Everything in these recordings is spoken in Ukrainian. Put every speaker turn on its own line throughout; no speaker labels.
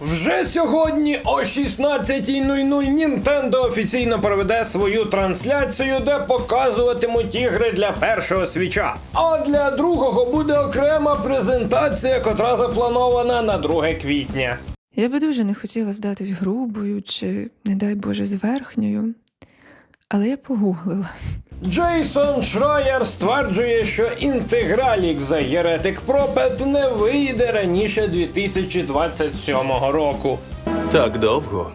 Вже сьогодні о 16.00 Nintendo офіційно проведе свою трансляцію, де показуватимуть ігри для першого свіча. А для другого буде окрема презентація, котра запланована на 2 квітня.
Я би дуже не хотіла здатись грубою чи, не дай Боже, зверхньою, але я погуглила.
Джейсон Шрайер стверджує, що інтегралік за Heretic Prophet не вийде раніше 2027 року.
Так довго.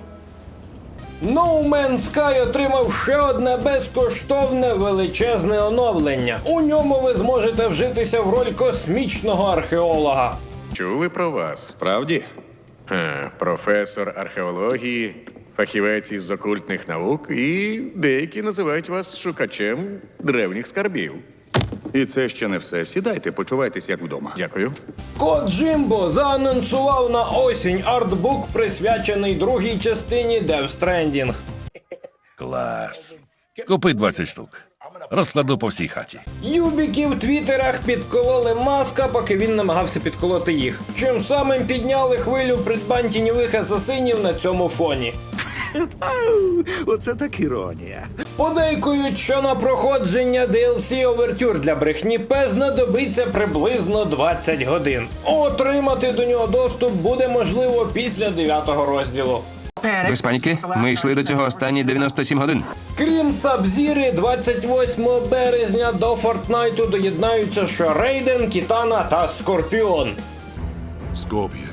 No Man's Sky отримав ще одне безкоштовне величезне оновлення. У ньому ви зможете вжитися в роль космічного археолога.
Чули про вас?
Справді?
Ха, професор археології, фахівець із окультних наук, і деякі називають вас шукачем древніх скарбів.
І це ще не все. Сідайте, почувайтесь як вдома.
Дякую.
Код Джимбо заанонсував на осінь артбук, присвячений другій частині Death Stranding.
Клас. Купи 20 штук. Розкладу по всій хаті.
Юбіки в твіттерах підкололи маска, поки він намагався підколоти їх. Чим самим підняли хвилю придбань тіньових асасинів на цьому фоні.
Оце так іронія.
Подейкують, що на проходження DLC Овертюр для брехні П знадобиться приблизно 20 годин. Отримати до нього доступ буде можливо після 9 розділу.
Без паніки, ми йшли до цього останні 97 годин.
Крім Сабзіри, 28 березня до Фортнайту доєднаються ще Рейден, Кітана та Скорпіон.
Скорпіон.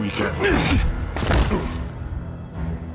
We can...